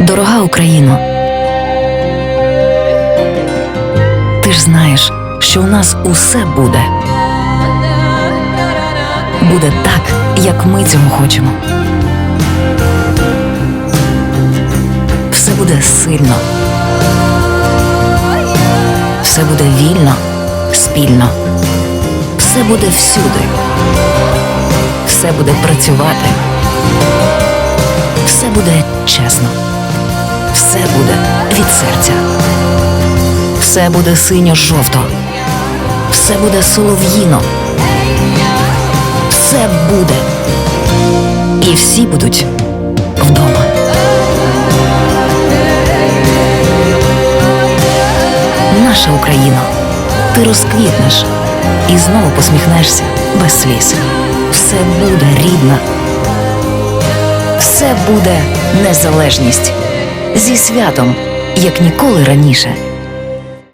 Дорога Україно, ти ж знаєш, що у нас усе буде. Буде так, як ми цього хочемо. Все буде сильно. Все буде вільно, спільно. Все буде всюди. Все буде працювати. Все буде чесно. Все буде від серця. Все буде синьо-жовто. Все буде солов'їно. Все буде. І всі будуть вдома. Наша Україна, ти розквітнеш і знову посміхнешся без сліз. Все буде рідна. Все буде незалежність зі святом, як ніколи раніше.